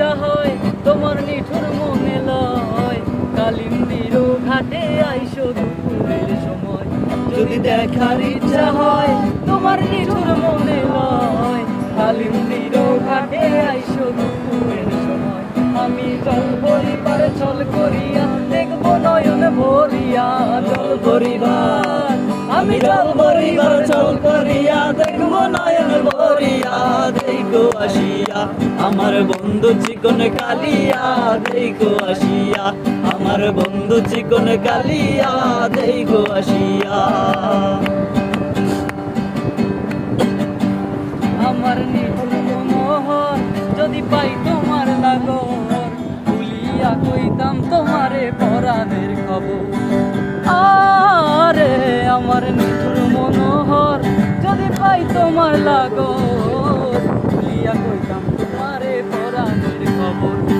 ইচ্ছা হয়, তোমার নিঠুর মনে লয়। কালিন্দির ঘাটে আইসো দুপুরের সময়। যদি দেখার ইচ্ছা হয়, তোমার নিঠুর মনে লয়। কালিন্দির ঘাটে আইসো দুপুরের সময়। আমি জল ভরিবার চল করিয়া, দেখব নয়ন ভরিয়া জল ভরিবার আমি জল ভরিবার চল করিয়া, দেখব নয়ন দেখো আসিয়া। আমার বন্ধু চিকন কালিয়া দেখো আসিয়া। আমার বন্ধু চিকন কালিয়া দেখো আসিয়া। আমার মনোহর, যদি পাই তোমার লাগর ভুলিয়া কইতাম তোমারে পরাণের খবর। আরে, আমার নিঠুর মনোহর, যদি পাই তোমার লাগর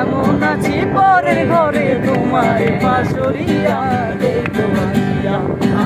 কেমন আছি? পরের ঘরে তোমার পাশরিয়া দেখো আসিয়া।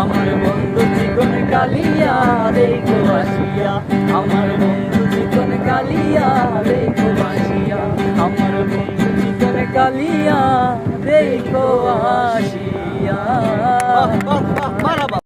আমার বন্ধু জীবন কালিয়া দেখো আসিয়া। আমার বন্ধু জীবন কালিয়া দেখো আসিয়া। আমার বন্ধু জীবন কালিয়া দেখো আসিয়া।